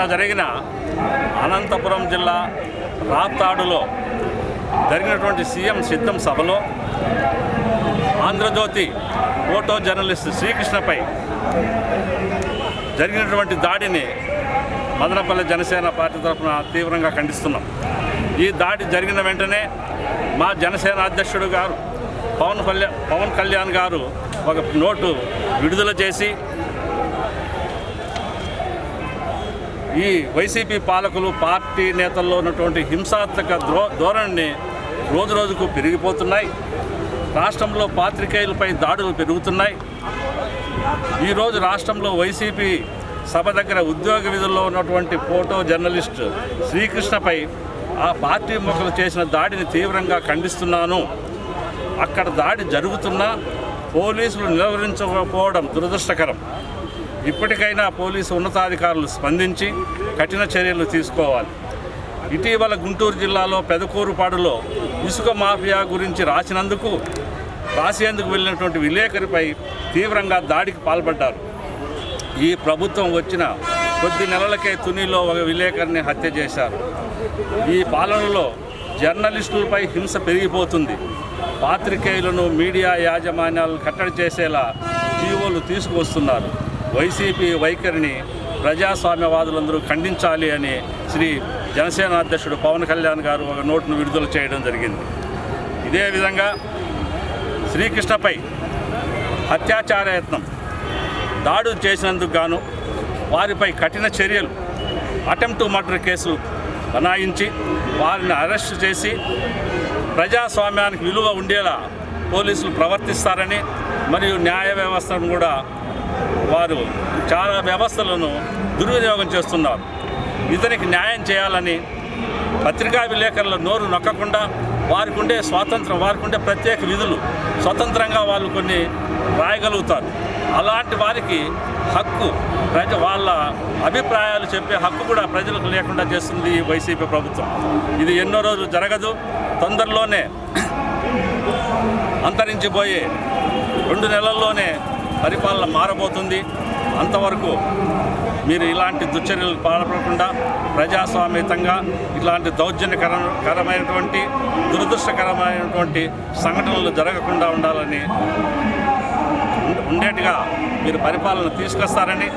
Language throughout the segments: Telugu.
నిన్న జరిగిన అనంతపురం జిల్లా రాప్తాడులో జరిగినటువంటి సీఎం సిద్ధం సభలో ఆంధ్రజ్యోతి ఫోటో జర్నలిస్ట్ శ్రీకృష్ణపై జరిగినటువంటి దాడిని మదనపల్లి జనసేన పార్టీ తరఫున తీవ్రంగా ఖండిస్తున్నాం. ఈ దాడి జరిగిన వెంటనే మా జనసేన అధ్యక్షుడు గారు పవన్ కళ్యాణ్ పవన్ కళ్యాణ్ గారు ఒక నోటు విడుదల చేసి ఈ వైసీపీ పాలకులు పార్టీ నేతల్లో ఉన్నటువంటి హింసాత్మక ధో ధోరణిని రోజు రోజుకు పెరిగిపోతున్నాయి. రాష్ట్రంలో పాత్రికేయులపై దాడులు పెరుగుతున్నాయి. ఈరోజు రాష్ట్రంలో వైసీపీ సభ దగ్గర ఉద్యోగ విధుల్లో ఉన్నటువంటి ఫోటో జర్నలిస్ట్ శ్రీకృష్ణపై ఆ పార్టీ మొక్కలు చేసిన దాడిని తీవ్రంగా ఖండిస్తున్నాను. అక్కడ దాడి జరుగుతున్నా పోలీసులు నిలవరించకపోవడం దురదృష్టకరం. ఇప్పటికైనా పోలీసు ఉన్నతాధికారులు స్పందించి కఠిన చర్యలు తీసుకోవాలి. ఇటీవల గుంటూరు జిల్లాలో పెదకూరుపాడులో ఇసుక మాఫియా గురించి రాసినందుకు రాసేందుకు వెళ్ళినటువంటి విలేకరిపై తీవ్రంగా దాడికి పాల్పడ్డారు. ఈ ప్రభుత్వం వచ్చిన కొద్ది నెలలకే తునిలో ఒక విలేకరిని హత్య చేశారు. ఈ పాలనలో జర్నలిస్టులపై హింస పెరిగిపోతుంది. పాత్రికేయులను మీడియా యాజమాన్యాలను కట్టడి చేసేలా జీవోలు తీసుకువస్తున్నారు. వైసీపీ వైఖరిని ప్రజాస్వామ్యవాదులందరూ ఖండించాలి అని శ్రీ జనసేన అధ్యక్షుడు పవన్ కళ్యాణ్ గారు ఒక నోటును విడుదల చేయడం జరిగింది. ఇదే విధంగా శ్రీకృష్ణపై అత్యాచార యత్నం దాడులు చేసినందుకు గాను వారిపై కఠిన చర్యలు అటెంప్ట్ మర్డర్ కేసు బనాయించి వారిని అరెస్ట్ చేసి ప్రజాస్వామ్యానికి విలువ ఉండేలా పోలీసులు ప్రవర్తిస్తారని మరియు న్యాయ వ్యవస్థను కూడా వారు చాలా వ్యవస్థలను దుర్వినియోగం చేస్తున్నారు. ఇతనికి న్యాయం చేయాలని పత్రికా విలేకరుల నోరు నొక్కకుండా వారికి ఉండే స్వాతంత్రం వారికి ఉండే ప్రత్యేక విధులు స్వతంత్రంగా వాళ్ళు కొన్ని రాయగలుగుతారు. అలాంటి వారికి హక్కు ప్రజ వాళ్ళ అభిప్రాయాలు చెప్పే హక్కు కూడా ప్రజలకు లేకుండా చేస్తుంది ఈ వైసీపీ ప్రభుత్వం. ఇది ఎన్నో రోజులు జరగదు. తొందరలోనే అంతరించిపోయే రెండు నెలల్లోనే పరిపాలన మారబోతుంది. అంతవరకు మీరు ఇలాంటి దుశ్చర్యలు పాల్పడకుండా ప్రజాస్వామ్యతంగా ఇలాంటి దౌర్జన్యకరమైనటువంటి దురదృష్టకరమైనటువంటి సంఘటనలు జరగకుండా ఉండాలని ఉండేట్టుగా మీరు పరిపాలన తీసుకొస్తారని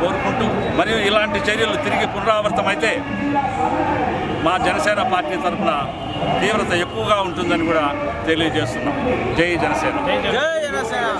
కోరుకుంటూ మరియు ఇలాంటి చర్యలు తిరిగి పునరావృతమైతే మా జనసేన పార్టీ తరఫున తీవ్రత ఎక్కువగా ఉంటుందని కూడా తెలియజేస్తున్నాం. జై జనసేన. జై జనసేన.